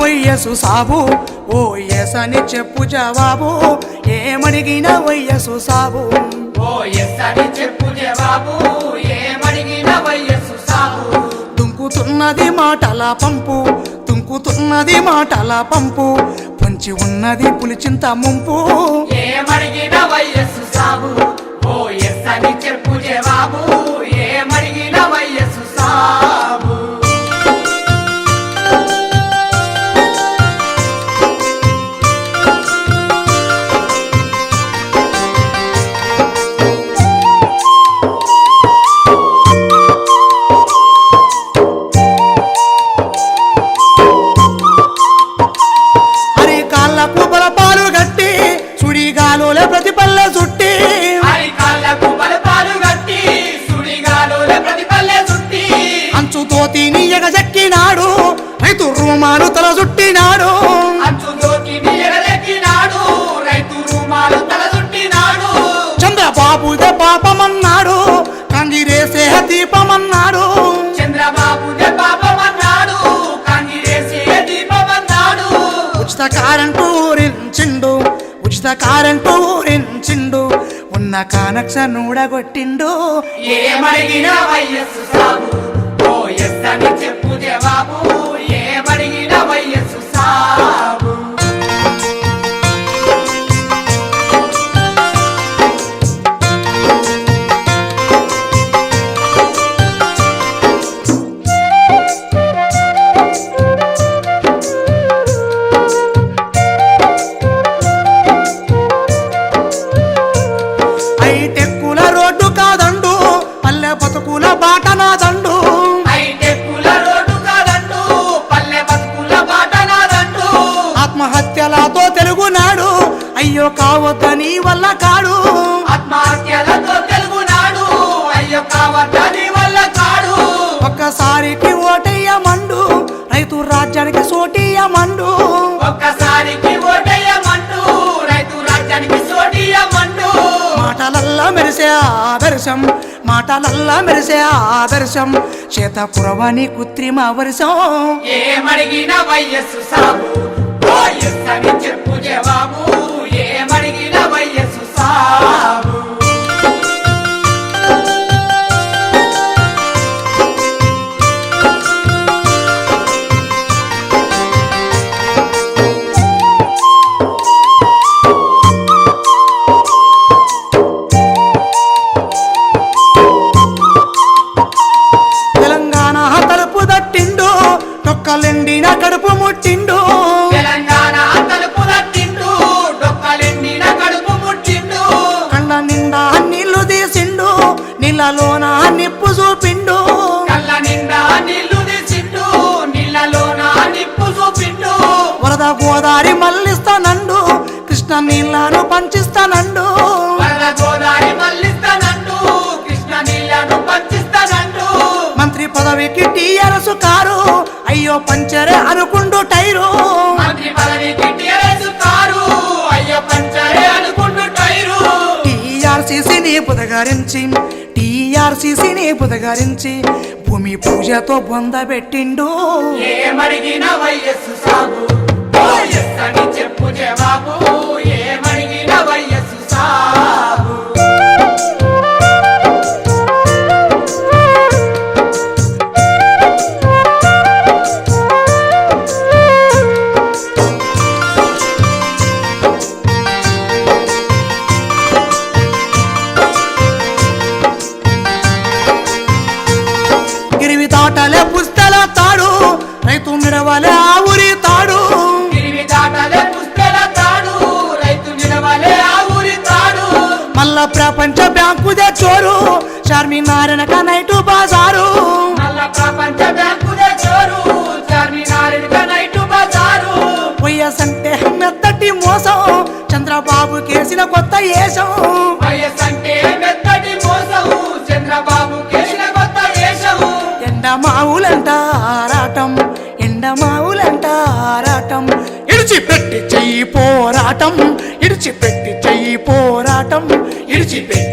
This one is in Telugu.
వయ్యసు సాబు ఓ ఎస్ అని చెప్పు జవాబు ఏమడిగిన వయ్యసు సాబు? ఓ ఎస్ అని చెప్పు జవాబు ఏమడిగిన వయస్సు సాగు తుంకుతున్నది మాటల పంపు తుంకుతున్నది మాటల పంపు పొంచి ఉన్నది పులిచింత ముంపు. ఏమడిగిన వయస్సు సాగు ఉచిత ఊరించిండు ఉన్న కానక్ష నూడగొట్టిండు ఏమడిగిన వయస్సు సాగు ఓ ఎస్ అని చెప్పు జవాబు. ఏమడిగిన వయస్సు సాబు. అయ్యో కావద్దని వల్ల కాడు. ఆత్మహత్యలతో అయ్యో కావద్దని వల్ల కాడు. ఒక్కసారికి ఓటయ్యమండు రైతు రాజ్యానికి సోటియమండు. ఒక్కసారికి ఓటయ్యమంటూ రైతు రాజ్యానికి సోటియమంటూ మాటలల్లా మెరిసే ఆదర్శం మాటలల్లా మెరిసే ఆదర్శం. చేత కురవని కృత్రిమ వర్షం ఏమడిగిన వయస్సు సాగు చెప్పు జవాబు. తెలంగాణ తలుపు దట్టిండు నొక్కలెండిన కడుపు ముట్టిండు. నీళ్ళలోన నిప్పు చూపిండు. కళ్ళ నిండా నీళ్ళు తీసిండు. నీళ్ళలోన నిప్పు చూపిండు. వరద గోదారి మళ్ళిస్తానండు. కృష్ణ నీళ్ళను పంచిస్తానండు. వరద గోదావరి మళ్ళిస్తానంటూ కృష్ణ నీళ్ళను పంచిస్తానంటూ మంత్రి పదవికి టీఆర్ఎస్ కారు. అయ్యో పంచరే అనుకుండు టైరు. మంత్రి పదవికి టీఆర్ఎస్ కారు. అయ్యో పంచరే అనుకుంటూ టైరు. టీఆర్సీసీని పుదగరించి టీఆర్సీసీని పుదగరించి భూమి పూజతో బొందబెట్టిండు ఏమడిగిన వయస్సు సాగు చెప్పు జవాబు. ఏమడిగిన వయస్సు సాగు తాటలే పుస్తల తాడు రైతు మిడవలే ఆ ఊరి తాడు. తిరిగి దాటలే పుస్తల తాడు రైతు నిలవలే ఆ ఊరి తాడు. మళ్ళా ప్రపంచ బ్యాంకు చోరు చార్మినారాయణ నైటు బాజారు. మళ్ళా ప్రపంచ బ్యాంకు చోరు చార్మినార్ నైటు బజారు. వైఎస్ అంటే మెత్తటి మోసం చంద్రబాబు కేసిన కొత్త ఏషం వైఎస్ ఎండమావులంట ఆరాటం ఎండమావులంట ఆరాటం ఇడిచిపెట్టి చెయ్యి పోరాటం ఇడిచిపెట్టి చెయ్యి పోరాటం ఇడిచిపెట్టి